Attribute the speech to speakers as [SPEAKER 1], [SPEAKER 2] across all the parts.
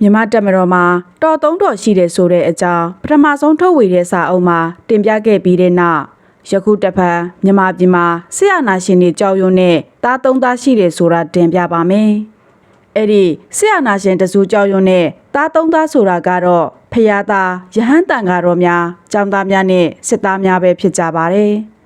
[SPEAKER 1] မြန်မာတက်မတော်မှာတော်သုံးတော်ရှိတယ်ဆိုတဲ့အကြောင်းပထမဆုံးထုတ်ဝေတဲ့စာအုပ်မှာတင်ပြခဲ့ပြီးတဲ့နောက်ယခုတစ်ဖန်မြန်မာပြည်မှာဆရာနာရှင်တွေကြောက်ရွံ့နဲ့တားသုံးသားရှိတယ်ဆိုတာတင်ပြပါမယ်။အဲ့ဒီဆရာနာရှင်တစုကြောက်ရွံ့နဲ့တားသုံးသားဆိုတာကတော့ဖရာသားယဟန်တန်ဃာတော်များကျောင်းသားများနဲ့စစ်သားများပဲဖြစ်ကြပါတယ်။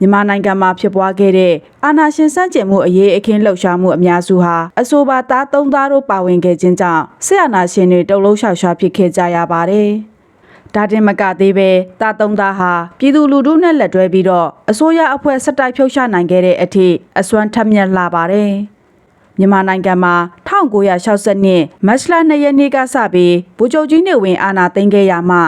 [SPEAKER 1] မြန်မာနိုင်ငံမှာဖြစ်ပွားခဲ့တဲ့အာဏာရှင်စန့်ကျင်မှုအရေးအခင်းလှုပ်ရှားမှုအများစုဟာအဆိုပါသားသုံးသားတို့ပါဝင်ခဲ့ခြင်းကြောင့်ဆရာနာရှင်တွေတုံလုံးရှောက်ရှားဖြစ်ခဲ့ကြရပါတယ်။ဒါတင်မကသေးပဲသားသုံးသားဟာပြည်သူလူထုနဲ့လက်တွဲပြီးတော့အစိုးရအဖွဲ့စက်တိုက်ဖြုတ်ချနိုင်ခဲ့တဲ့အထိအစွမ်းထက်မြက်လာပါတယ်။မြန်မာနိုင်ငံမှာ1960နှစ်မတ်လ2ရက်နေ့ကစပြီးဗိုလ်ချုပ်ကြီးနေဝင်အာဏာသိမ်းခဲ့ရမှ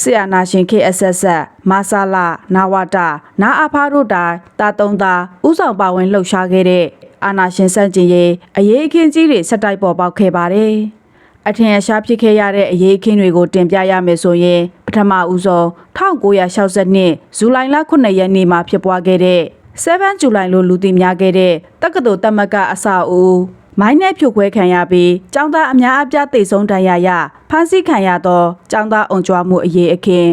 [SPEAKER 1] ဆီယနာရှင်ခေအဆက်ဆက်မာဆာလာနာဝတာနာအဖားတို့တိုင်တာတုံးတာဥဆောင်ပါဝင်လှုပ်ရှားခဲ့တဲ့အာဏာရှင်စန့်ကျင်ရေးအရေးအခင်းကြီးတွေဆက်တိုက်ပေါ်ပေါက်ခဲ့ပါတယ်။အထင်အရှားဖြစ်ခဲ့ရတဲ့အရေးအခင်းတွေကိုတင်ပြရမယ်ဆိုရင်ပထမဦးဆုံး1962ဇူလိုင်လ9ရက်နေ့မှာဖြစ်ပွားခဲ့တဲ့7ဇူလိုင်လို့လူသိများခဲ့တဲ့တက္ကသိုလ်တက်မကအစအဦး မိုင်းနဲ့ဖြိုခွဲခံရပြီးကျောင်းသားအများအပြားတိတ်ဆုံးဒဏ်ရာရဖမ်းဆီးခံရသောကျောင်းသားအုံကြွမှုအရေးအခင်း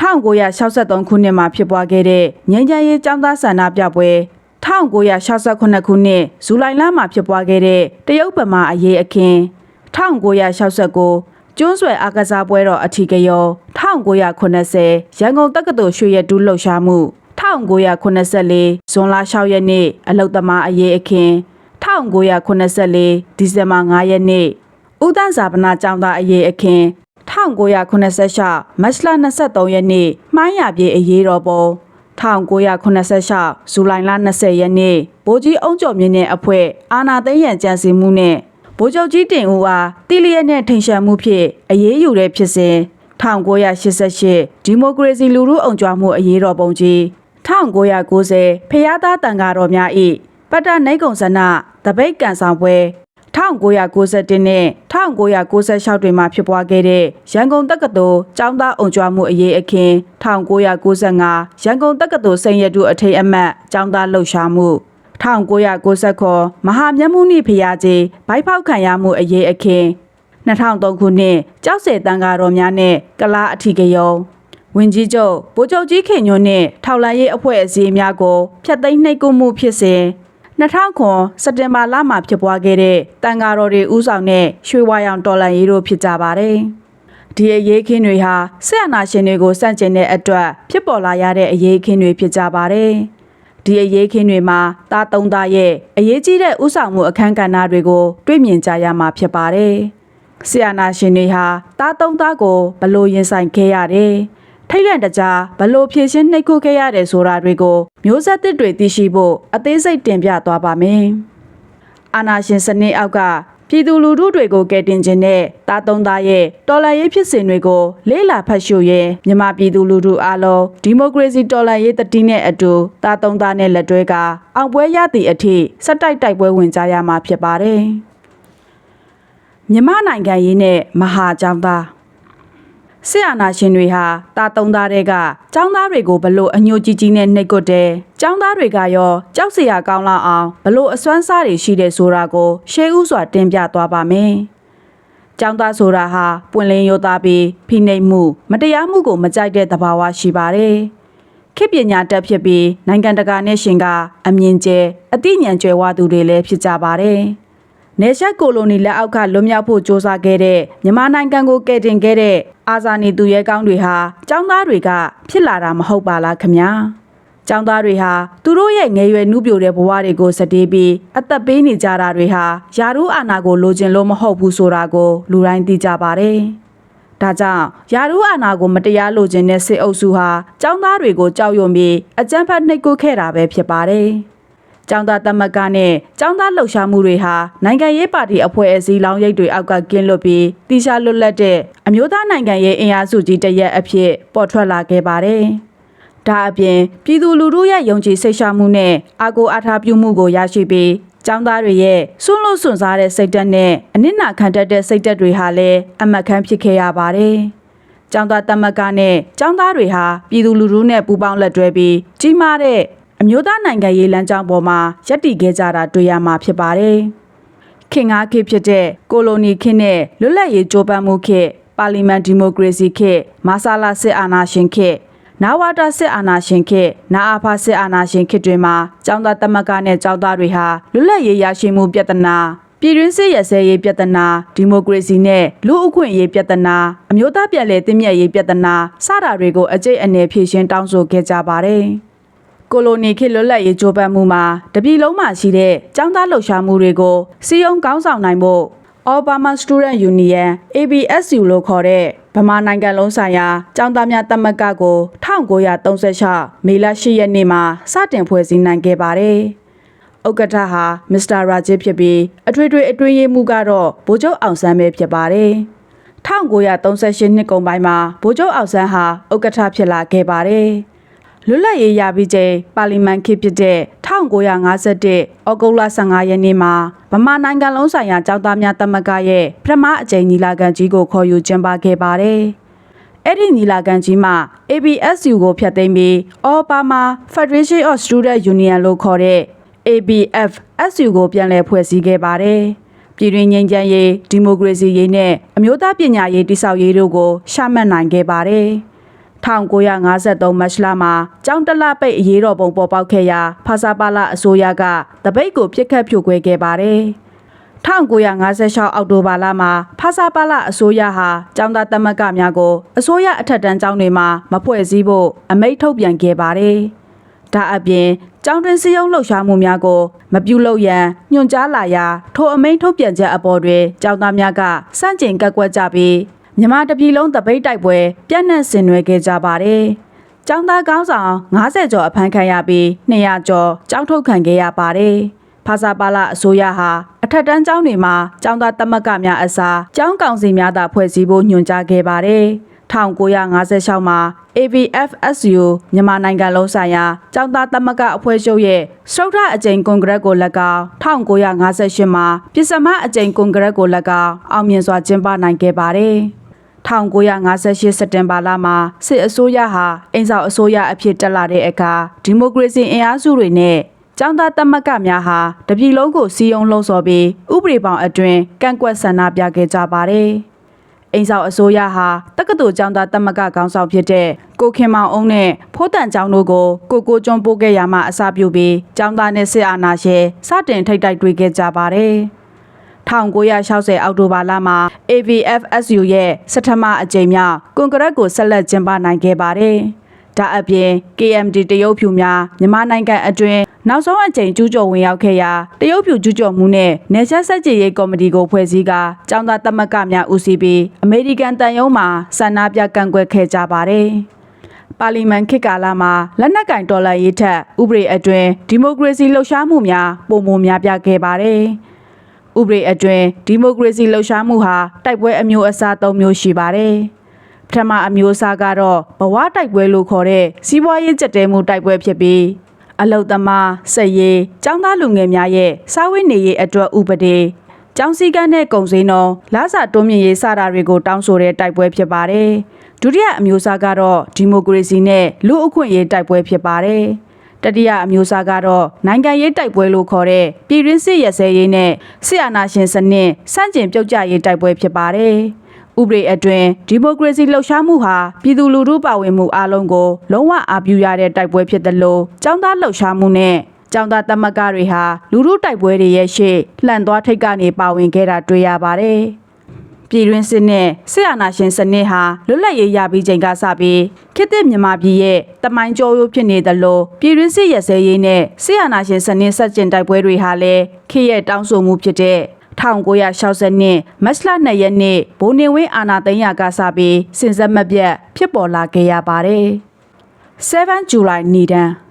[SPEAKER 1] 1963ခုနှစ်မှာဖြစ်ပွားခဲ့တဲ့ငြိမ်းချမ်းရေးကျောင်းသားဆန္ဒပြပွဲ1968ခုနှစ်ဇူလိုင်လမှာဖြစ်ပွားခဲ့တဲ့တရုတ်ဗမာအရေးအခင်း1969ကျွန်းဆွယ်အားကစားပွဲတော်အထီးကရော1980ရန်ကုန်တက္ကသိုလ်ရွှေရတုလှုပ်ရှားမှု1984ဇွန်လ6ရက်နေ့အလုတ်သမားအရေးအခင်း1985 1984ဒီဇင်ဘာ9ရက်နေ့ဦးတန်းစာပနာကျောင်းသားအရေးအခင်း1986မတ်လ23ရက်နေ့မှိုင်းရပြေအရေးတော်ပုံ1986ဇူလိုင်လ20ရက်နေ့ဗိုလ်ကြီးအုံးကျော်မြင့်နဲ့အဖွဲ့အာနာသိန်းရန်ကြံစီမှုနဲ့ဗိုလ်ချုပ်ကြီးတင်ဦးအားတိလျက်နဲ့ထိန်ရှံမှုဖြင့်အရေးယူတဲ့ဖြစ်စဉ်1988ဒီမိုကရေစီလူထုအုံကြွမှုအရေးတော်ပုံကြီး1990ဖျားသားတန်ဃာတော်များ၏ပတ္တနိုင်ကုံစန တပိတ်ကန်ဆောင်ပွဲ1991နဲ့1996တွင်မှဖြစ်ပွားခဲ့တဲ့ရန်ကုန်တက္ကသိုလ်ကျောင်းသားအုံကြွမှုအရေးအခင်း1995ရန်ကုန်တက္ကသိုလ်စိန်ရတုအထိတ်အမှတ်ကျောင်းသားလှုပ်ရှားမှု1990မဟာမြတ်မှုနိဖရာကြီးဘိုက်ဖောက်ခံရမှုအရေးအခင်း2003ခုနှစ်ကြောက်စဲတန်ဃာတော်များနဲ့ကလားအထီကယုံဝင်ကြီးချုပ်ဗိုလ်ချုပ်ကြီးခင်ညွန်းနဲ့ထောက်လန်ရေးအဖွဲ့အစည်းများကိုဖျက်သိမ်းနှိပ်ကွပ်မှုဖြစ်စဉ် 2009စက်တင်ဘာလမှာဖြစ်ပွားခဲ့တဲ့တန်ဃာတော်တွေဥဆောင်တဲ့ရွှေဝါရောင်တော်လန်ရေးတို့ဖြစ်ကြပါတယ်။ဒီအရေးခင်းတွေဟာဆက်အနာရှင်တွေကိုစန့်ကျင်တဲ့အတွက်ဖြစ်ပေါ်လာရတဲ့အရေးခင်းတွေဖြစ်ကြပါတယ်။ဒီအရေးခင်းတွေမှာတာသုံးသားရဲ့အရေးကြီးတဲ့ဥဆောင်မှုအခန်းကဏ္ဍတွေကိုတွေ့မြင်ကြရမှာဖြစ်ပါတယ်။ဆီယနာရှင်တွေဟာတာသုံးသားကိုဘလို့ရင်ဆိုင်ခဲ့ရတယ်။ ထိတ်လန့်တကြားဘလို့ဖြည့်ရှင်းနှိပ်ခုခဲ့ရတယ်ဆိုတာတွေကိုမျိုးဆက်သစ်တွေသိရှိဖို့အသေးစိတ်တင်ပြသွားပါမယ်။အာနာရှင်စနစ်အောက်ကပြည်သူလူထုတွေကိုကယ်တင်ခြင်းနဲ့တာသုံးသားရဲ့တော်လှန်ရေးဖြစ်စဉ်တွေကိုလေးလာဖတ်ရှုရဲမြန်မာပြည်သူလူထုအားလုံးဒီမိုကရေစီတော်လှန်ရေးတတိနဲ့အတူတာသုံးသားနဲ့လက်တွဲကအောင်ပွဲရသည့်အထိစက်တိုက်တိုက်ပွဲဝင်ကြရမှာဖြစ်ပါတယ်။မြန်မာနိုင်ငံရေးနဲ့မဟာကြောင်းသား ဆရာနာရှင်တွေဟာတာတုံးသားတွေကចောင်းသားတွေကိုဘလို့အညိုကြီးကြီးနဲ့နှိပ်ကွတ်တယ်။ចောင်းသားတွေကရောကြောက်စရာကောင်းလောက်အောင်ဘလို့အစွမ်းစားတွေရှိတယ်ဆိုတာကိုရှေးဥစွာတင်ပြသွားပါမယ်။ကျောင်းသားဆိုတာဟာပွင့်လင်းရိုးသားပြီးဖိနှိပ်မှု မတရားမှုကိုမကြိုက်တဲ့သဘာဝရှိပါတယ်။ခေပညာတက်ဖြစ်ပြီးနိုင်ငံတကာနဲ့ရှင်ကအမြင်ကျဲအသိဉာဏ်ကျွယ်ဝသူတွေလည်းဖြစ်ကြပါတယ်။ နေဆက်ကိုလိုနီလက်အောက်ကလွတ်မြောက်ဖို့စ조사ခဲ့တဲ့မြန်မာနိုင်ငံကိုကယ်တင်ခဲ့တဲ့အာဇာနည်သူရဲကောင်းတွေဟာចောင်းသားတွေကဖြစ်လာတာမဟုတ်ပါလားခင်ဗျာចောင်းသားတွေဟာသူတို့ရဲ့ငယ်ရွယ်နှူးပြိုတဲ့ဘဝတွေကိုစတေးပြီးအသက်ပေးနေကြတာတွေဟာယာရုအာနာကိုလိုချင်လို့မဟုတ်ဘူးဆိုတာကိုလူတိုင်းသိကြပါတယ်ဒါကြောင့်ယာရုအာနာကိုမတရားလိုချင်တဲ့စစ်အုပ်စုဟာចောင်းသားတွေကိုကြောက်ရွံ့ပြီးအကြမ်းဖက်နှိပ်ကွပ်ခဲ့တာပဲဖြစ်ပါတယ်။ ကျောင်းသားသမဂ္ဂနဲ့ကျောင်းသားလှုပ်ရှားမှုတွေဟာနိုင်ငံရေးပါတီအဖွဲ့အစည်းလောင်းရိပ်တွေအောက်ကကင်းလွတ်ပြီးတိကျလွတ်လပ်တဲ့အမျိုးသားနိုင်ငံရေးအင်အားစုကြီးတရက်အဖြစ်ပေါ်ထွက်လာခဲ့ပါတယ်။ဒါအပြင်ပြည်သူလူထုရဲ့ယုံကြည်စိတ်ရှမှုနဲ့အာကိုအားထားပြုမှုကိုရရှိပြီးကျောင်းသားတွေရဲ့စွန့်လွတ်စွန့်စားတဲ့စိတ်ဓာတ်နဲ့အနစ်နာခံတတ်တဲ့စိတ်ဓာတ်တွေဟာလည်းအမတ်ခမ်းဖြစ်ခဲ့ရပါတယ်။ကျောင်းသားတမကနဲ့ကျောင်းသားတွေဟာပြည်သူလူထုနဲ့ပူးပေါင်းလက်တွဲပြီးကြီးမားတဲ့ အမျိုးသားနိုင်ငံရေးလမ်းကြောင်းပေါ်မှာရပ်တည်ခဲ့ကြတာတွေ့ရမှာဖြစ်ပါတယ်။ခင်ငါခေတ်ဖြစ်တဲ့ကိုလိုနီခေတ်နဲ့လွတ်လပ်ရေးကြိုးပမ်းမှုခေတ်ပါလီမန်ဒီမိုကရေစီခေတ်မာဆာလာစစ်အာဏာရှင်ခေတ်နာဝတာစစ်အာဏာရှင်ခေတ်နာအာဖာစစ်အာဏာရှင်ခေတ်တွေမှာចောင်းသားတမကနဲ့ចောင်းသားတွေဟာလွတ်လပ်ရေးရရှိမှုပြဿနာပြည်တွင်းစစ်ရစဲရေးပြဿနာဒီမိုကရေစီနဲ့လူအခွင့်အရေးပြဿနာအမျိုးသားပြည်လဲတည်မြဲရေးပြဿနာစတာတွေကိုအကျိတ်အနေဖြည့်ရှင်းတောင်းဆိုခဲ့ကြပါတယ်။ ကိုလိုနီခေတ်လွတ်လပ်ရေးကြိုးပမ်းမှုမှာတပြည်လုံးမှာရှိတဲ့ចောင်းသားလှုပ်ရှားမှုတွေကိုစီယုံကောင်းဆောင်နိုင်ဖို့ Obama Student Union ABSU လို့ခေါ်တဲ့ဗမာနိုင်ငံလုံးဆိုင်ရာကျောင်းသားများတက်မကကို1936မေလ10ရက်နေ့မှာစတင်ဖွဲ့စည်းနိုင်ခဲ့ပါတယ်။ဥက္ကဋ္ဌဟာမစ္စတာရာဂျစ်ဖြစ်ပြီးအထွေထွေအတွင်းရေးမှူးကတော့ဗိုလ်ချုပ်အောင်ဆန်းပဲဖြစ်ပါတယ်။1938နှစ်ကုန်ပိုင်းမှာဗိုလ်ချုပ်အောင်ဆန်းဟာဥက္ကဋ္ဌဖြစ်လာခဲ့ပါတယ်။ လွတ်လပ်ရေးရပြီးချိန်ပါလီမန်ခေတ်ဖြစ်တဲ့1951ဩဂုတ်လ15ရက်နေ့မှာဗမာနိုင်ငံလုံးဆိုင်ရာကျောင်းသားများတမကရဲ့ပထမအကြိမ်ညီလာခံကြီးကိုခေါ်ယူကျင်းပခဲ့ပါတယ်။အဲ့ဒီညီလာခံကြီးမှာ ABSU ကိုဖျက်သိမ်းပြီး Obama Federation of Student Union လို့ခေါ်တဲ့ ABF SU ကိုပြန်လည်ဖွဲ့စည်းခဲ့ပါတယ်။ပြည်တွင်းငြိမ်းချမ်းရေးဒီမိုကရေစီရေးနဲ့အမျိုးသားပညာရေးတိဆောက်ရေးတို့ကိုရှာမှတ်နိုင်ခဲ့ပါတယ်။ 1953မတ်လမှာကျောင်းတလပိတ်အရေးတော်ပုံပေါ်ပေါက်ခဲ့ရာဖာစာပါလာအစိုးရကတပိတ်ကိုပြစ်ခတ်ဖြိုခွဲခဲ့ပါတယ်။1956အောက်တိုဘာလမှာဖာစာပါလာအစိုးရဟာကျောင်းသားတမကများကိုအစိုးရအထက်တန်းကျောင်းတွေမှာမဖွဲ့စည်းဖို့အမိန့်ထုတ်ပြန်ခဲ့ပါတယ်။ဒါအပြင်ကျောင်းတွင်စည်းရုံးလှုပ်ရှားမှုများကိုမပြုလုပ်ရန်ညွှန်ကြားလာရာထိုအမိန့်ထုတ်ပြန်ချက်အပေါ်တွင်ကျောင်းသားများကစန့်ကျင်ကန့်ကွက်ကြပြီး မြန်မာတပြည်လုံးတပိတ်တိုက်ပွဲပြန့်နှံ့ဆင်နွှဲခဲ့ကြပါတယ်။ကျောင်းသားကောင်းဆောင်90ကျော်အဖမ်းခံရပြီး200ကျော်ကြောင်းထုတ်ခံခဲ့ရပါတယ်။ဖာစာပါလာအစိုးရဟာအထက်တန်းကျောင်းတွေမှာကျောင်းသားတမကများအစားကျောင်းကောင်စီများသာဖွဲ့စည်းဖို့ညွှန်ကြားခဲ့ပါတယ်။1956မှာ ABFSU မြန်မာနိုင်ငံလုံးဆိုင်ရာကျောင်းသားသမဂ္ဂအဖွဲ့ချုပ်ရဲ့စတုထအကြိမ်ကွန်ဂရက်ကို၎င်း1958မှာပြည်စမအကြိမ်ကွန်ဂရက်ကို၎င်းအောင်မြင်စွာကျင်းပနိုင်ခဲ့ပါတယ်။ 1958စက်တင်ဘာလမှာစစ်အစိုးရဟာအင်ဆောင်အစိုးရအဖြစ်တက်လာတဲ့အခါဒီမိုကရေစီအင်အားစုတွေနဲ့ကျောင်းသားတမကများဟာတပြည်လုံးကိုစီယုံလှုံ့ဆော်ပြီးဥပဒေပေါင်းအတွင်းကန့်ကွက်ဆန္ဒပြခဲ့ကြပါတယ်။အင်ဆောင်အစိုးရဟာတက္ကသိုလ်ကျောင်းသားတမကခေါင်းဆောင်ဖြစ်တဲ့ကိုခင်မောင်အုံးနဲ့ဖိုးတန်ကျောင်းတို့ကိုကိုကိုကျွန်းပို့ခဲ့ရမှအစပြုပြီးကျောင်းသားနဲ့စစ်အာဏာရှင်စတင်ထိတ်တိုက်တွေ့ခဲ့ကြပါတယ်။ 1960အောက်တိုဘာလမှာ AVFSU ရဲ့စထမအကြိမ်မြောက်ကွန်ကရက်ကိုဆက်လက်ကျင်းပနိုင်ခဲ့ပါတယ်။ဒါအပြင် KMD တရုတ်ဖြူများမြန်မာနိုင်ငံအတွင်းနောက်ဆုံးအကြိမ်ကျူးကျော်ဝင်ရောက်ခဲ့ရာတရုတ်ဖြူကျူးကျော်မှုနဲ့နေဆက်ဆက်ကြည်ရေးကော်မတီကိုဖွဲ့စည်းကာចောင်းသားသမဂ္ဂများဦးစီးပြီးအမေရိကန်တန်ယုံမှာဆန္ဒပြကန့်ကွက်ခဲ့ကြပါတယ်။ပါလီမန်ခေတ်ကာလမှာလက်နက်ကင်တော်လှန်ရေးထက်ဥပဒေအတွင်းဒီမိုကရေစီလှုပ်ရှားမှုများပုံမများပြခဲ့ပါတယ်။ ဥပဒေအတွင်းဒီမိုကရေစီလှုပ်ရှားမှုဟာတိုက်ပွဲအမျိုးအစား၃မျိုးရှိပါတယ်။ပထမအမျိုးအစားကတော့ဘဝတိုက်ပွဲလို့ခေါ်တဲ့စီးပွားရေးကြက်တဲမှုတိုက်ပွဲဖြစ်ပြီးအလုတ်သမားစက်ရေးចောင်းသားလူငယ်များရဲ့စားဝတ်နေရေးအတွက်ဥပဒေကျောင်းစည်းကမ်းနဲ့ကုံစင်းတော်လာစာတွန်းမြင့်ရေးစတာတွေကိုတောင်းဆိုတဲ့တိုက်ပွဲဖြစ်ပါတယ်။ဒုတိယအမျိုးအစားကတော့ဒီမိုကရေစီနဲ့လူအခွင့်အရေးတိုက်ပွဲဖြစ်ပါတယ်။ တတိယအမျိုးအစားကတော့နိုင်ငံရေးတိုက်ပွဲလို့ခေါ်တဲ့ပြည်တွင်းစစ်ရစဲရေးနဲ့စစ်အာဏာရှင်စနစ်စန့်ကျင်ပြုတ်ကျရေးတိုက်ပွဲဖြစ်ပါတယ်။ဥပဒေအတွင်းဒီမိုကရေစီလှုပ်ရှားမှုဟာပြည်သူလူထုပါဝင်မှုအလုံးကိုလုံးဝအားပြုရတဲ့တိုက်ပွဲဖြစ်တယ်လို့ចောင်းသားလှုပ်ရှားမှုနဲ့ကျောင်းသားသမဂ္ဂတွေဟာလူထုတိုက်ပွဲတွေရဲ့ရှေ့လှန်သွားထိတ်ကနေပါဝင်ခဲ့တာတွေ့ရပါတယ်။ ပြည်တွင်းစစ်နဲ့စစ်အာဏာရှင်စနစ်ဟာလွတ်လပ်ရေးရပြီးချိန်ကစပြီးခေတ်သစ်မြန်မာပြည်ရဲ့တမိုင်းကြောရိုးဖြစ်နေသလိုပြည်တွင်းစစ်ရစဲရေးနဲ့စစ်အာဏာရှင်စနစ်ဆက်ကျင်တိုက်ပွဲတွေဟာလည်းခေတ်ရဲ့တောင်းဆိုမှုဖြစ်တဲ့1960နှစ်မတ်လ2ရက်နေ့ဗိုလ်နေဝင်းအာဏာသိမ်းရာကစပြီးစင်စက်မပြတ်ဖြစ်ပေါ်လာခဲ့ရပါတယ်။7 July နေ့တန်း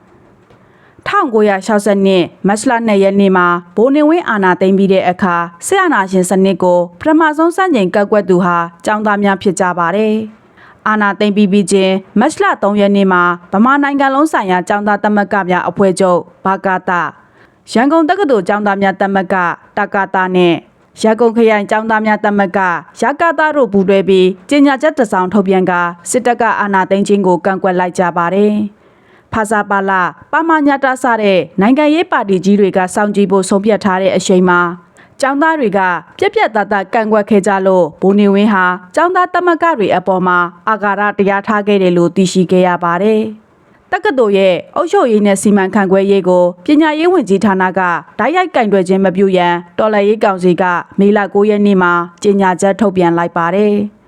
[SPEAKER 1] 1962မတ်လ2ရက်နေ့မှာဗိုလ်နေဝင်းအာဏာသိမ်းပြီးတဲ့အခါဆက်အာဏာရှင်စနစ်ကိုပထမဆုံးစတင်ကန့်ကွက်သူဟာကျောင်းသားများဖြစ်ကြပါတယ်။အာဏာသိမ်းပြီးပြီးချင်းမတ်လ3ရက်နေ့မှာဗမာနိုင်ငံလုံးဆိုင်ရာကျောင်းသားသမဂ္ဂများအဖွဲ့ချုပ်ဘာကာတာရန်ကုန်တက္ကသိုလ်ကျောင်းသားများသမဂ္ဂတက္ကတာနဲ့ရကုန်ခရိုင်ကျောင်းသားများသမဂ္ဂရကတာတို့ပူးတွဲပြီးကြေညာချက်တစ်စောင်ထုတ်ပြန်ကစစ်တပ်ကအာဏာသိမ်းခြင်းကိုကန့်ကွက်လိုက်ကြပါတယ်။ ဖာဇာပါလာပါမညာတာစတဲ့နိုင်ငံရေးပါတီကြီးတွေကစောင့်ကြည့်ဖို့ဆုံးဖြတ်ထားတဲ့အချိန်မှာကျောင်းသားတွေကပြက်ပြက်သားသားကန့်ကွက်ခဲ့ကြလို့ဘိုးနေဝင်းဟာကျောင်းသားတမကတွေအပေါ်မှာအာဃာတတရားထားခဲ့တယ်လို့သိရှိခဲ့ရပါတယ်။တက္ကသိုလ်ရဲ့အုပ်ချုပ်ရေးနဲ့စီမံခန့်ခွဲရေးကိုပညာရေးဝန်ကြီးဌာနကဓာတ်ရိုက်ကင်တွယ်ခြင်းမပြုရန်တော်လှန်ရေးကောင်စီကမေလ9ရက်နေ့မှာကြေညာချက်ထုတ်ပြန်လိုက်ပါတယ်။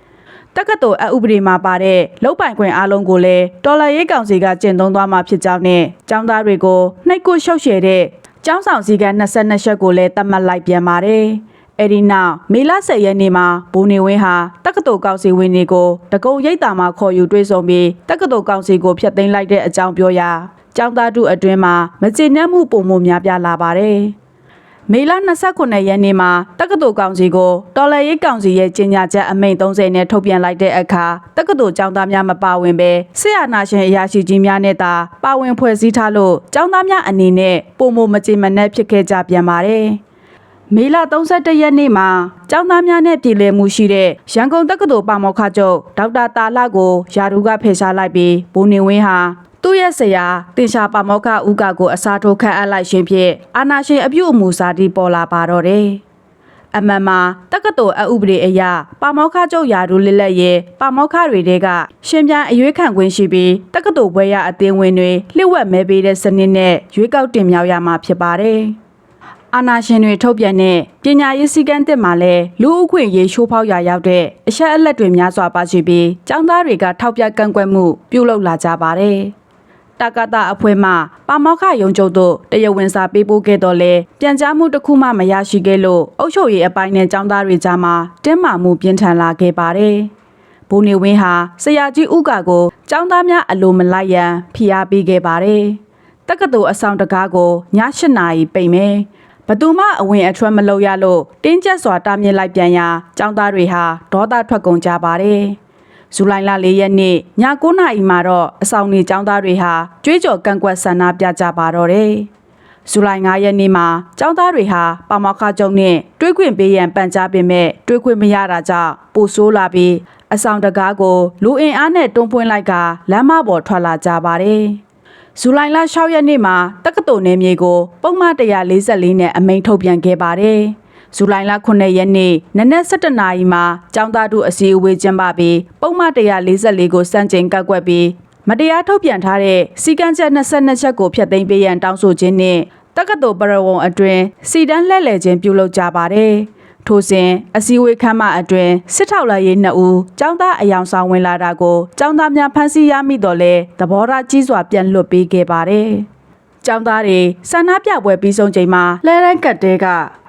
[SPEAKER 1] တက္ကသိုလ်အဥပဒေမှာပါတဲ့လုတ်ပိုင်ခွင့်အားလုံးကိုလည်းတော်လှန်ရေးကောင်စီကကျင့်သုံးသွားမှာဖြစ်ကြောင်းနဲ့ចောင်းသားတွေကိုနှိပ်ကွပ်ရှုပ်ရှယ်တဲ့ကျောင်းဆောင်စည်းကမ်း22ချက်ကိုလည်းသတ်မှတ်လိုက်ပြန်ပါတယ်။အဲဒီနောက်မေလ10ရက်နေ့မှာဘူနေဝင်းဟာတက္ကသိုလ်ကောင်စီဝင်တွေကိုတကုံရိပ်တာမှာခေါ်ယူတွေ့ဆုံပြီးတက္ကသိုလ်ကောင်စီကိုဖျက်သိမ်းလိုက်တဲ့အကြောင်းပြောရာကျောင်းသားတို့အတွင်းမှာမကျေနပ်မှုပုံမှုများပြားလာပါတယ်။ မေလ29ရက်နေ့မှာတက္ကသိုလ်ကောင်စီကိုတော်လှန်ရေးကောင်စီရဲ့ကြေညာချက်အမိန့်30နဲ့ထုတ်ပြန်လိုက်တဲ့အခါတက္ကသိုလ်ကျောင်းသားများမပါဝင်ပဲဆရာနာရှင်အရာရှိကြီးများနဲ့သာပါဝင်ဖွဲ့စည်းထားလို့ကျောင်းသားများအနေနဲ့ပုံမမကျေမနပ်ဖြစ်ခဲ့ကြပြန်ပါတယ်။မေလ31ရက်နေ့မှာကျောင်းသားများနဲ့ပြည်လည်မှုရှိတဲ့ရန်ကုန်တက္ကသိုလ်ပါမောက္ခချုပ်ဒေါက်တာတာလကိုယာရုကဖယ်ရှားလိုက်ပြီးဘိုးနေဝင်းဟာ သူ့ရဲ့ဆရာတင်ရှာပါမောက္ခဥကကိုအစားထိုးခန့်အပ်လိုက်ခြင်းဖြင့်အာနာရှင်အပြုအမူစာတီပေါ်လာပါတော့တယ်။အမှန်မှာတက္ကသိုလ်အဥပဒေအရပါမောက္ခချုပ်ယာရုလစ်လက်ရဲ့ပါမောက္ခတွေတဲကရှင်ပြန်အရွေးခံခွင့်ရှိပြီးတက္ကသိုလ်ဘွဲရအသင်းဝင်တွေလျှို့ဝှက်မဲပေးတဲ့စနစ်နဲ့ရွေးကောက်တင်မြှောက်ရမှာဖြစ်ပါတယ်။အာနာရှင်တွေထုတ်ပြန်တဲ့ပညာရေးစည်းကမ်းတစ်မှာလည်းလူအခွင့်ရေးရှိုးဖောက်ရာရောက်တဲ့အချက်အလက်တွေများစွာပါရှိပြီးចောင်းသားတွေကထောက်ပြကန့်ကွက်မှုပြုလုပ်လာကြပါတယ်။ တက္ကသအဖွဲ့မှပါမောက္ခယုံကျုပ်တို့တရားဝင်စာပေးပို့ခဲ့တော့လဲပြန်ကြားမှုတစ်ခုမှမရရှိခဲ့လို့အုပ်ချုပ်ရေးအပိုင်းနဲ့ចောင်းသားတွေကြားမှာတင်းမာမှုပြင်းထန်လာခဲ့ပါတယ်။ဘိုးနေဝင်းဟာဆရာကြီးဥကာကိုចောင်းသားများအလိုမလိုက်ရန်ဖိအားပေးခဲ့ပါတယ်။တက္ကသိုလ်အဆောင်တကားကိုည8နာရီပိတ်မယ်။ဘသူမှအဝင်အထွက်မလုပ်ရလို့တင်းကျပ်စွာတားမြစ်လိုက်ပြန်ရာចောင်းသားတွေဟာဒေါသထွက်ကုန်ကြပါတယ်။ ဇူလိုင်လ၄ရက်နေ့ည9နာရီမှာတော့အဆောင်နေចောင်းသားတွေဟာကြွေးကြော်ကန့်ကွက်ဆန္ဒပြကြပါတော့တယ်။ဇူလိုင်9ရက်နေ့မှာចောင်းသားတွေဟာပါမောက္ခကျုံနဲ့တွေးခွင့်ပေးရန်ပန်ကြားပေမဲ့တွေးခွင့်မရတာကြောင့်ပိုဆိုးလာပြီးအဆောင်တကားကိုလူအင်အားနဲ့တွန်းပွင့်လိုက်ကလမ်းမပေါ်ထွက်လာကြပါတယ်။ဇူလိုင်လ6ရက်နေ့မှာတက္ကသိုလ်နယ်မြေကိုပုံမှန်144နဲ့အမိန့်ထုတ်ပြန်ခဲ့ပါတယ်။ ဇူလိုင်လ9ရက်နေ့နနက်7:00နာရီမှာចောင်းသားတို့အစည်းအဝေးကျင်းပပြီးပုံမှန်144ကိုစန့်ကျင်ကန့်ကွက်ပြီးမတရားထုတ်ပြန်ထားတဲ့စီကံချက်22ချက်ကိုဖျက်သိမ်းပေးရန်တောင်းဆိုခြင်းနဲ့တက္ကသိုလ်ပရဝုံအတွင်စီတန်းလှည့်လည်ခြင်းပြုလုပ်ကြပါတယ်။ထိုစဉ်အစည်းအဝေးခန်းမအတွင်စစ်ထောက်လာရေးနှစ်ဦးចောင်းသားအယောင်ဆောင်ဝင်လာတာကိုចောင်းသားများဖမ်းဆီးရမိတော့လဲသဘောထားကြီးစွာပြန်လွတ်ပေးခဲ့ပါတယ်။ ကျောင်းသားတွေဆန္ဒပြပွဲပြီးဆုံးချိန်မှာလဲရန်ကတ်တဲက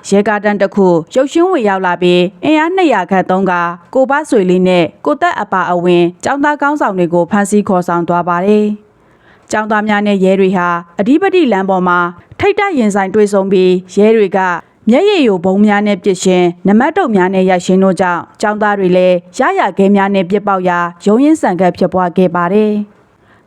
[SPEAKER 1] ရဲကားတန်းတစ်ခုရုပ်ရှင်ဝင်ရောက်လာပြီးအင်အား200ခန့်သုံးကကိုဘဆွေလေးနဲ့ကိုသက်အပါအဝင်ကျောင်းသားကောင်းဆောင်တွေကိုဖမ်းဆီးခေါ်ဆောင်သွားပါတယ်။ကျောင်းသားများနဲ့ရဲတွေဟာအဓိပတိလမ်းပေါ်မှာထိတ်တရင်ဆိုင်တွေ့ဆုံပြီးရဲတွေကမျက်ရည်ယိုဘုံများနဲ့ပြစ်ရှင်နမတ်တုတ်များနဲ့ရိုက်ရှင်တို့ကြောင့်ကျောင်းသားတွေလည်းရရခဲများနဲ့ပြစ်ပေါက်ရာရုံရင်ဆန်ကပ်ဖြစ်ပွားခဲ့ပါတယ်။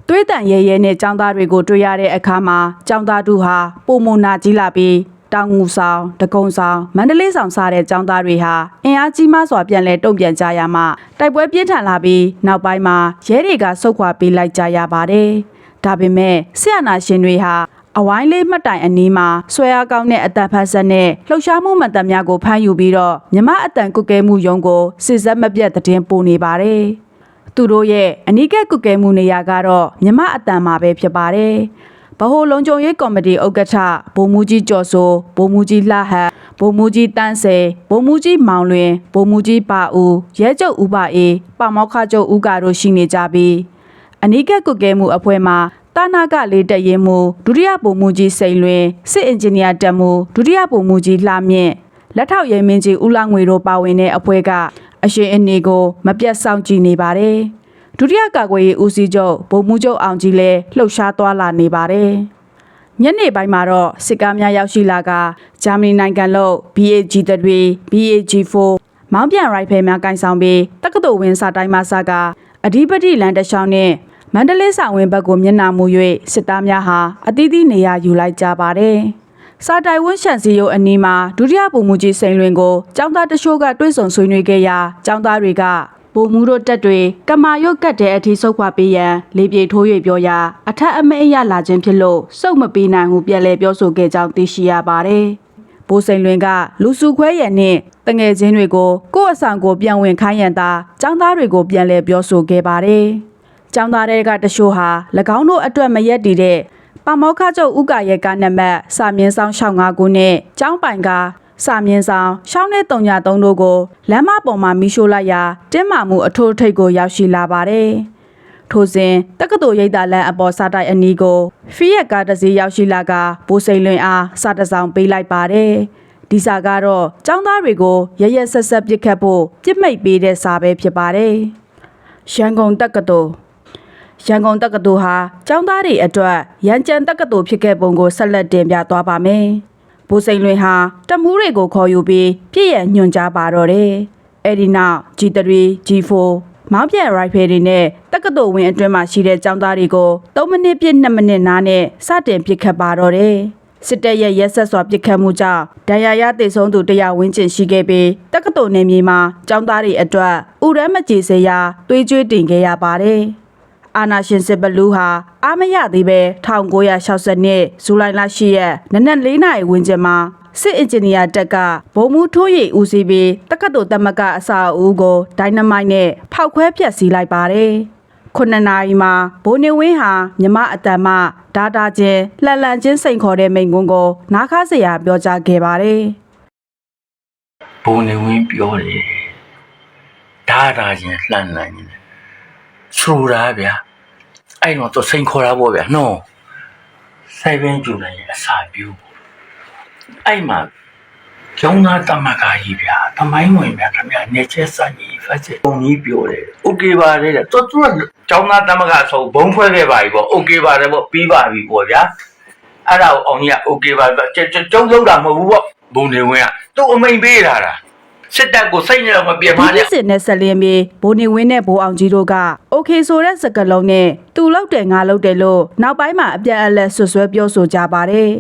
[SPEAKER 1] သွေးတန်ရဲရဲနဲ့ចောင်းသားတွေကိုတွေ့ရတဲ့အခါမှာចောင်းသားတို့ဟာပုံမနာကြီးလာပြီးတောင်ငူဆောင်တကုံဆောင်မန္တလေးဆောင်စားတဲ့ចောင်းသားတွေဟာအင်အားကြီးမားစွာပြန်လဲတုံ့ပြန်ကြရမှတိုက်ပွဲပြင်းထန်လာပြီးနောက်ပိုင်းမှာရဲတွေကဆုတ်ခွာပေးလိုက်ကြရပါတယ်။ဒါပေမဲ့ဆရာနာရှင်တွေဟာအဝိုင်းလေးမှတ်တိုင်အနီးမှာဆွဲအားကောင်းတဲ့အတန်ဖတ်ဆက်နဲ့လှုပ်ရှားမှုမှတ်တမ်းများကိုဖမ်းယူပြီးတော့မြမအတန်ကုတ်ကဲမှုယုံကိုစစ်ဆက်မပြတ်သတင်းပို့နေပါတယ်။ သူတို့ရဲ့အနီးကပ်ကုတ်ကဲမှုနေရာကတော့မြမအတန်မှာပဲဖြစ်ပါတယ်။ဗဟိုလုံခြုံရေးကော်မတီဥက္ကဋ္ဌဗိုလ်မှူးကြီးကျော်စိုးဗိုလ်မှူးကြီးလှဟတ်ဗိုလ်မှူးကြီးတန်းဆယ်ဗိုလ်မှူးကြီးမောင်လွင်ဗိုလ်မှူးကြီးပါဦးရဲချုပ်ဦးပါအေးပါမောက္ခချုပ်ဦးကာတို့ရှိနေကြပြီးအနီးကပ်ကုတ်ကဲမှုအဖွဲ့မှာတာနာကလေးတက်ရင်မူဒုတိယပုံမူကြီးစိန်လွင်စစ်အင်ဂျင်နီယာတက်မှုဒုတိယပုံမူကြီးလှမြင့်လက်ထောက်ရဲမင်းကြီးဦးလာငွေတို့ပါဝင်တဲ့အဖွဲ့က အရှင်အနေကိုမပြတ်စောင့်ကြည့်နေပါတယ်ဒုတိယကာကွယ်ရေးဦးစီးချုပ်ဗိုလ်မှူးချုပ်အောင်ကြီးလည်းလှုပ်ရှားသွားလာနေပါတယ်ညနေပိုင်းမှာတော့စစ်ကားများရောက်ရှိလာကဂျာမနီနိုင်ငံလုံး BAG3 BAG4 မောင်းပြန်ရိုက်ဖယ်များကင်ဆောင်ပြီးတက္ကသိုလ်ဝင်စာတိုင်းမှာစကအဓိပတိလန်တရှောင်းနဲ့မန္တလေးဆောင်ဝင်ဘက်ကိုမျက်နှာမူ၍စစ်သားများဟာအသီးသီးနေရာယူလိုက်ကြပါတယ်။ စာတိုင်ဝန်းရှန်စီယိုအနီးမှာဒုတိယပုံမူကြီးစိန်လွင်ကိုចောင်းသားတရှိုးကတွဲဆုံဆွေးနွေးခဲ့ရာចောင်းသားတွေကပုံမူတို့တက်တွေကမာရုတ်ကတ်တဲ့အထီးဆုတ်ခွာပေးရန်လေပြေထိုး၍ပြောရာအထက်အမဲအရလာခြင်းဖြစ်လို့စုပ်မပေးနိုင်ဘူးပြန်လဲပြောဆိုခဲ့ကြောင်းသိရှိရပါတယ်။ ဘိုးစိန်လွင်ကလူစုခွဲရန်နှင့်တငယ်ချင်းတွေကိုကိုယ့်အဆောင်ကိုပြန်ဝင်ခိုင်းရန်သာចောင်းသားတွေကိုပြန်လည်ပြောဆိုခဲ့ပါတယ်။ចောင်းသားတွေကတချို့ဟာ၎င်းတို့အတွက်မရက်တည်တဲ့ ပမောက္ခချုပ်ဥက္ကရဲ့ကနမတ်စာမြင်းဆောင်65ခုနဲ့ចောင်းပိုင်ကစာမြင်းဆောင်ရှောင်းတဲ့303တို့ကိုလမ်းမပေါ်မှာမီးရှို့လိုက်ရာတင်းမာမှုအထိုးထိပ်ကိုရောက်ရှိလာပါတယ်။ထိုစဉ်တက္ကသိုလ်ရိပ်သာလမ်းအပေါ်စားတိုက်အနီးကိုဖီးရက်ကားတစ်စီးရောက်ရှိလာကဘိုးစိန်လွင်အားစာတစ်စောင်ပေးလိုက်ပါတယ်။ဒီစာကတော့ចောင်းသားတွေကိုရရက်ဆက်ဆက်ပြစ်ခတ်ဖို့ပြစ်မိတ်ပေးတဲ့စာပဲဖြစ်ပါတယ်။ရန်ကုန်တက္ကသိုလ် ရန်ကုန်တက္ကသိုလ်ဟာကျောင်းသားတွေအတွက်ရန်ကြံတက္ကသိုလ်ဖြစ်ခဲ့ပုံကိုဆက်လက်တင်ပြသွားပါမယ်။ဘိုးစိန်လွင်ဟာတမူးတွေကိုခေါ်ယူပြီးပြည့်ရန်ညွှန်ကြားပါတော့တယ်။အဲဒီနောက် G3 G4 မောင်းပြန်ရိုက်ဖယ်တွေနဲ့တက္ကသိုလ်ဝင်အတွင်းမှာရှိတဲ့ကျောင်းသားတွေကို3မိနစ်ပြည့်2မိနစ်နားနဲ့စတင်ပစ်ခတ်ပါတော့တယ်။စစ်တပ်ရဲ့ရက်ဆက်စွာပစ်ခတ်မှုကြောင့်ဒဏ်ရာရသေဆုံးသူတရားဝင်းကျင်ရှိခဲ့ပြီးတက္ကသိုလ်နယ်မြေမှာကျောင်းသားတွေအတွက်ဥရမ်းမကြေစရာတွေးကြွတင်ခဲ့ရပါတယ်။ အာနာရှင်စစ်ဘလူးဟာအာမရသေးပဲ1960နှစ်ဇူလိုင်လ10ရက်နနက်4နာရီဝန်းကျင်မှာစစ်အင်ဂျင်နီယာတက်ကဘုံမှုထိုးရိပ်ဦးစီးပြီးတက္ကသိုလ်တက်မကအစာအုပ်ကိုဒိုင်နမိုက်နဲ့ဖောက်ခွဲဖျက်ဆီးလိုက်ပါတယ်။ခုနှစ်နာရီမှာဘိုးနေဝင်းဟာမြမအတန်မှဒါတာချင်းလှန်လန်ချင်းစိန်ခေါ်တဲ့မိန်ကွန်းကိုနားခါစရာပြောကြားခဲ့ပါတယ်။
[SPEAKER 2] ဘုံနေဝင်းပြောတယ်ဒါဒါချင်းလှမ်းနိုင်တယ် ဆိုတာဗျာအဲ့တော့သူစိန်ခေါ်တာပေါ့ဗျာနော်7ဂျူလိုင်ရဲ့အစာပြူအဲ့မှာကျောင်းသားတမကကြီးဗျာတမိုင်းဝင်ဗျာခင်ဗျာနေချက်စကြီးဖတ်ချက်ပုံကြီးပြောတယ်โอเคပါတယ်တဲ့သူသူကကျောင်းသားတမကဆိုဘုံခွဲခဲ့ပါပြီပေါ့โอเคပါတယ်ပေါ့ပြီးပါပြီပေါ့ဗျာအဲ့ဒါကိုအောင်ကြီးကโอเคပါဗျာကျကျုံလုံးတာမဟုတ်ဘူးပေါ့ဘုံနေဝင်းကသူ့အမိန်ပေးထားတာ စစ်တပ်ကိုစိတ်နဲ့တော့မပြတ်
[SPEAKER 1] ဒီ
[SPEAKER 2] ပါ
[SPEAKER 1] ပြ
[SPEAKER 2] နဲ့
[SPEAKER 1] စ်စင်နဲ့ဆက်လင်းပြီးဘိုးနေဝင်းနဲ့ဘိုးအောင်ကြီးတို့ကโอเคဆိုတဲ့စကားလုံးနဲ့သူလောက်တယ်ငါလောက်တယ်လို့နောက်ပိုင်းမှာအပြန်အလှန်ဆွဆွဲပြောဆိုကြပါတယ်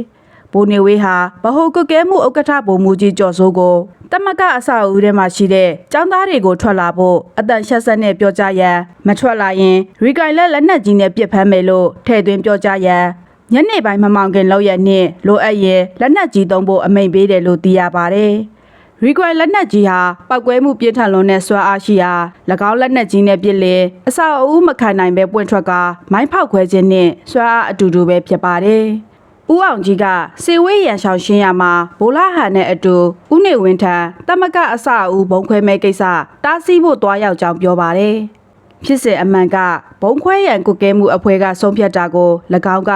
[SPEAKER 1] ဘိုးနေဝင်းဟာဗဟိုကုတ်ကဲမှုဥက္ကဋ္ဌဘုံမူကြီးကျော်စိုးကိုတမကအဆောက်အဦထဲမှာရှိတဲ့ចောင်းသားတွေကိုထွက်လာဖို့အတန်ရှက်ဆက်နဲ့ပြောကြရန်မထွက်လာရင်ရီကိုင်လက်လက်နက်ကြီးနဲ့ပြစ်ဖမ်းမယ်လို့ထည့်သွင်းပြောကြရန်ညနေပိုင်းမမောင်ခင်လောက်ရနှင့်လိုအပ်ရင်လက်နက်ကြီးသုံးဖို့အမိန့်ပေးတယ်လို့သိရပါတယ်။ ရီကွယ်လက်နက်ကြီးဟာပောက်ကွဲမှုပြင်းထန်လွန်တဲ့ဆွမ်းအားရှိရာ၎င်းလက်နက်ကြီးနဲ့ပြစ်လေအဆောက်အဦမခံနိုင်ပဲပွင့်ထွက်ကမိုင်းဖောက်ခွဲခြင်းနဲ့ဆွမ်းအားအတူတူပဲဖြစ်ပါတယ်။ဦးအောင်ကြီးကစေဝေးရန်ဆောင်ရှင်းရမှာဘိုလာဟန်နဲ့အတူဦးနေဝင်းထံတမကအဆောက်အဦဘုံခွဲမဲ့ကိစ္စတားဆီးဖို့တွားရောက်ကြောင်းပြောပါတယ်။ဖြစ်စဉ်အမှန်ကဘုံခွဲရန်ကုတ်ကဲမှုအဖွဲ့ကဆုံးဖြတ်တာကို၎င်းက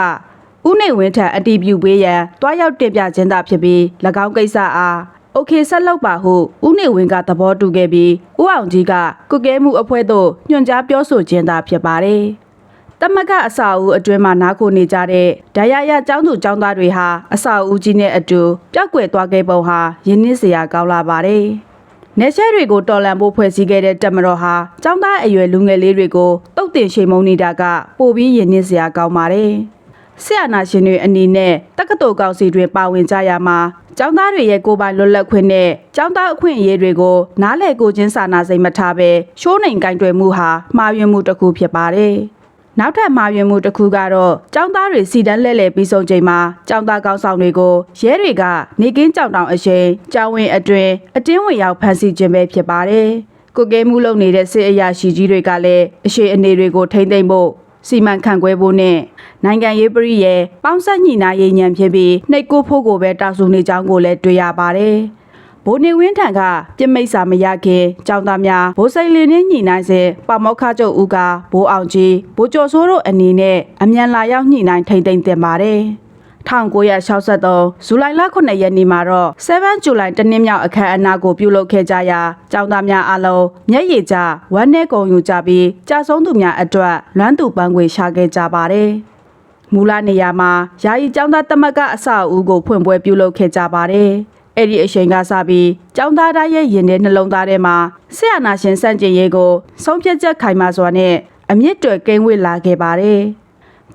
[SPEAKER 1] ဦးနေဝင်းထံအတီးပြုပေးရန်တွားရောက်တင်ပြခြင်းသာဖြစ်ပြီး၎င်းကိစ္စအား โอเคဆက်လောက်ပါဟုဦးနေဝင်းကသဘောတူခဲ့ပြီးဦးအောင်ကြီးကကုကဲမှုအဖွဲ့သို့ညွှန်ကြားပြောဆိုခြင်းသာဖြစ်ပါတယ်။တမကအစာအုပ်အတွင်းမှာနားခိုနေကြတဲ့ဒရရကျောင်းသူကျောင်းသားတွေဟာအစာအုပ်ကြီးနဲ့အတူပြောက်ွယ်သွားခဲ့ပုံဟာရင်းနှင်းစရာကောင်းလာပါတယ်။နေဆက်တွေကိုတော်လန်ဖို့ဖွဲ့စည်းခဲ့တဲ့တက်မတော်ဟာចောင်းသားအရွယ်လူငယ်လေးတွေကိုတုတ်တင်ရှိမုံနေတာကပိုပြီးရင်းနှင်းစရာကောင်းပါတယ်။ ဆရာနာရှင်တွေအနေနဲ့တက္ကသိုလ်ကောင်စီတွင်ပါဝင်ကြရမှာကျောင်းသားတွေရဲ့ကိုယ်ပိုင်လွတ်လပ်ခွင့်နဲ့ကျောင်းသားအခွင့်အရေးတွေကိုနားလည်ကိုချင်းစာနာစိတ်မထားဘဲရှိုးနှိမ်ကင်တွယ်မှုဟာမှားယွင်းမှုတစ်ခုဖြစ်ပါတယ်။နောက်ထပ်မှားယွင်းမှုတစ်ခုကတော့ကျောင်းသားတွေစီတန်းလဲလှယ်ပြီးဆုံးချိန်မှာကျောင်းသားကောင်းဆောင်တွေကိုရဲတွေကနေကင်းကြောင်တောင်အရှိန်ကျောင်းဝင်အတွင်အတင်းဝင်ရောက်ဖမ်းဆီးခြင်းပဲဖြစ်ပါတယ်။ကိုကဲမှုလုပ်နေတဲ့စစ်အရာရှိကြီးတွေကလည်းအရှိအနေတွေကိုထိမ့်သိမ့်ဖို့ စီမံခန့်ခွဲဖို့နဲ့နိုင်ငံရေးပရိရဲ့ပေါင်းဆက်ညှိနှိုင်းရေးညံဖြစ်ပြီးနှိတ်ကိုဖို့ကိုပဲတောက်ဆူနေကြောင်းကိုလည်းတွေ့ရပါတယ်။ဘိုးနေဝင်းထံကပြစ်မိတ်စာမရခင်ကြောင်သားများဘိုးစိန်လင်းနဲ့ညှိနှိုင်းစဉ်ပမောက္ခချုပ်ဦးကဘိုးအောင်ကြီးဘိုးကျော်စိုးတို့အနေနဲ့အမြန်လာရောက်ညှိနှိုင်းထိမ့်သိမ့်တင်ပါတယ်။ 1963ဇူလိုင်လ9ရက်နေ့မှာတော့7ဇူလိုင်တနည်းမြောက်အခမ်းအနားကိုပြုလုပ်ခဲ့ကြရာကျောင်းသားများအလုံးမျက်ရည်ကျဝမ်းနဲ့ကုန်ယူကြပြီးကြာဆုံးသူများအတွက်လွမ်းသူပန်းခွေရှာခဲ့ကြပါတယ်။မူလနေရာမှာယာယီကျောင်းသားတမကအဆောက်အဦကိုဖွင့်ပွဲပြုလုပ်ခဲ့ကြပါတယ်။အဲ့ဒီအချိန်ကစပြီးကျောင်းသားတိုင်းရဲ့ရင်ထဲနှလုံးသားထဲမှာဆရာနာရှင်စန့်ကျင်ရေးကိုဆုံးဖြတ်ချက်ခိုင်မာစွာနဲ့အမြင့်တွယ်ကိန်းဝေလာခဲ့ပါတယ်။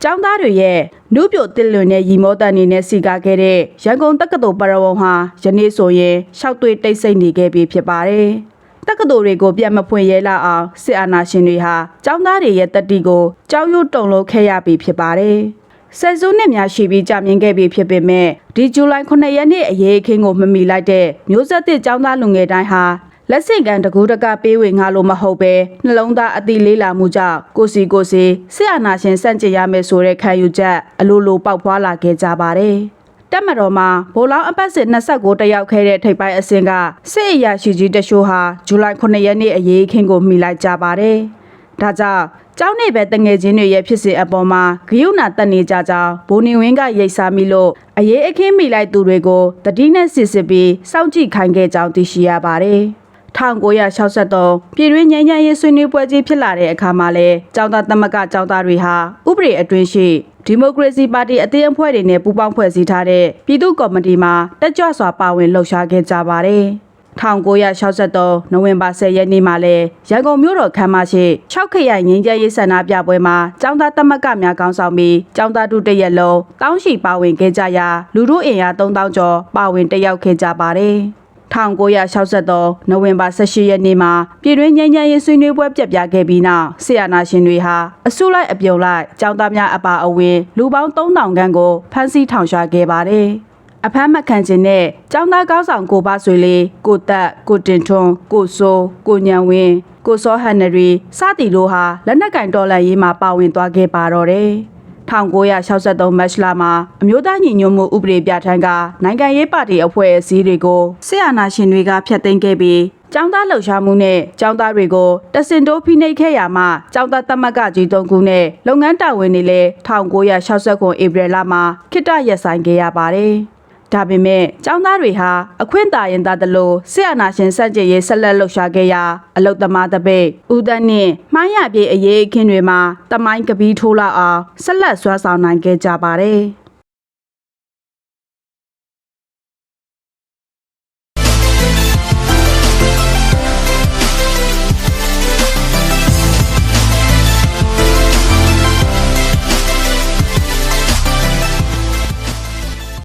[SPEAKER 1] ကျောင်းသားတွေရဲ့နုပြိုတစ်လွင်တဲ့ရီမောတန်နေနဲ့စီကာခဲ့တဲ့ရန်ကုန်တက္ကသိုလ်ပရဝုံဟာယနေ့ဆိုရင်ရှောက်သွေးတိတ်ဆိတ်နေခဲ့ပြီဖြစ်ပါတယ်။တက္ကသိုလ်တွေကိုပြန်မဖွင့်ရဲလောက်အောင်စစ်အာဏာရှင်တွေဟာကျောင်းသားတွေရဲ့တက်တီကိုကြောက်ရွံ့တုန်လှုပ်ခဲ့ရပြီဖြစ်ပါတယ်။ဆယ်စုနှစ်များရှိပြီးကြာမြင့်ခဲ့ပြီဖြစ်ပေမဲ့ဒီဇူလိုင်9ရက်နေ့အရေးအခင်းကိုမမီလိုက်တဲ့မျိုးဆက်သစ်ចောင်းသားလူငယ်တိုင်းဟာ လက်ဆင့်ကံတကူတကပေးဝေငါလို့မဟုတ်ပဲနှလုံးသားအတိလေးလာမှုကြောင့်ကိုစီကိုစီဆရာနာရှင်စန့်ကျင်ရမယ်ဆိုတဲ့ခံယူချက်အလိုလိုပေါက်ဖွာလာခဲ့ကြပါတယ်။တက်မတော်မှာဗိုလ်လောင်းအပတ်စစ်29တယောက်ခဲတဲ့ထိပ်ပိုင်းအစင်ကစစ်အရာရှိကြီးတရှို့ဟာဇူလိုင်9ရက်နေ့အရေးအခင်းကိုမှီလိုက်ကြပါတယ်။ဒါကြောင့်ကျောင်းနေပဲတငယ်ချင်းတွေရဲ့ဖြစ်စဉ်အပေါ်မှာဂယုဏတက်နေကြကြောင်းဘိုနေဝင်းကရိတ်စားမိလို့အရေးအခင်းမိလိုက်သူတွေကိုတတိနဲ့စစ်စစ်ပြီးစောင့်ကြည့်ခိုင်းခဲ့ကြောင်းသိရှိရပါတယ်။ 1963ပြည်တွင်းငြိမ်းချမ်းရေးဆွေးနွေးပွဲကြီးဖြစ်လာတဲ့အခါမှာလဲကျောင်းသားသမဂ္ဂကျောင်းသားတွေဟာဥပဒေအတွင်းရှိဒီမိုကရေစီပါတီအသင်းအဖွဲ့တွေနဲ့ပူးပေါင်းဖွဲ့စည်းထားတဲ့ပြည်သူ့ကော်မတီမှာတက်ကြွစွာပါဝင်လှုပ်ရှားခဲ့ကြပါတယ်။1963နိုဝင်ဘာ10ရက်နေ့မှာလဲရန်ကုန်မြို့တော်ခမ်းမရှိ6ခရိုင်ငင်းကျဲရေးဆန္ဒပြပွဲမှာចောင်းသားသမဂ္ဂများခေါင်းဆောင်ပြီးចောင်းသားတို့တရက်လုံးတောင်းရှိပါဝင်ခဲ့ကြရာလူတို့အင်အား3000ကျော်ပါဝင်တက်ရောက်ခဲ့ကြပါတယ်။ 1963နိုဝင်ဘာ18ရက်နေ့မှာပြည်တွင်းငြိမ်းချမ်းရေးဆွေးနွေးပွဲပြက်ပြခဲ့ပြီးနောက်ဆီယနာရှင်တွေဟာအစုလိုက်အပြုံလိုက်ចောင်းသားများအပါအဝင်လူပေါင်း3000ခန့်ကိုဖမ်းဆီးထောင်ရှားခဲ့ပါတယ်။အဖမ်းမခံခြင်းနဲ့ចောင်းသားကောင်းဆောင်ကိုပါဆွေလေးကိုတက်ကိုတင်ထွန်းကိုစိုးကိုညံဝင်းကိုစောဟန်နရီစသည်တို့ဟာလက်နက်ကင်တော်လှန်ရေးမှာပါဝင်သွားခဲ့ပါတော့တယ်။ 1963မတ်လမှာအမျိုးသားညီညွတ်မှုဥပဒေပြဋ္ဌာန်းကနိုင်ငံရေးပါတီအဖွဲ့အစည်းတွေကိုစစ်အာဏာရှင်တွေကဖျက်သိမ်းခဲ့ပြီးကျောင်းသားလှုပ်ရှားမှုနဲ့ကျောင်းသားတွေကိုတဆင်တိုးဖိနှိပ်ခဲ့ရမှာကျောင်းသားသမဂ္ဂကြီး၃ခုနဲ့လုပ်ငန်းတာဝန်တွေလည်း1960ခုဧပြီလမှာခိတ္တရက်ဆိုင်ခဲ့ရပါတယ်။ ဒါပေမဲ့ကျောင်းသားတွေဟာအခွင့်အာရင်သားတလို့ဆရာနာရှင်စန့်ကျင်ရေးဆက်လက်လှုပ်ရှားခဲ့ရာအလုတ်သမားတပိတ်ဦးသန်းနှင့်မှိုင်းရပြေအရေးအခင်းတွေမှာတမိုင်းကပီးထိုးလောက်အောင်ဆက်လက်ဆွမ်းဆောင်နိုင်ခဲ့ကြပါတယ်။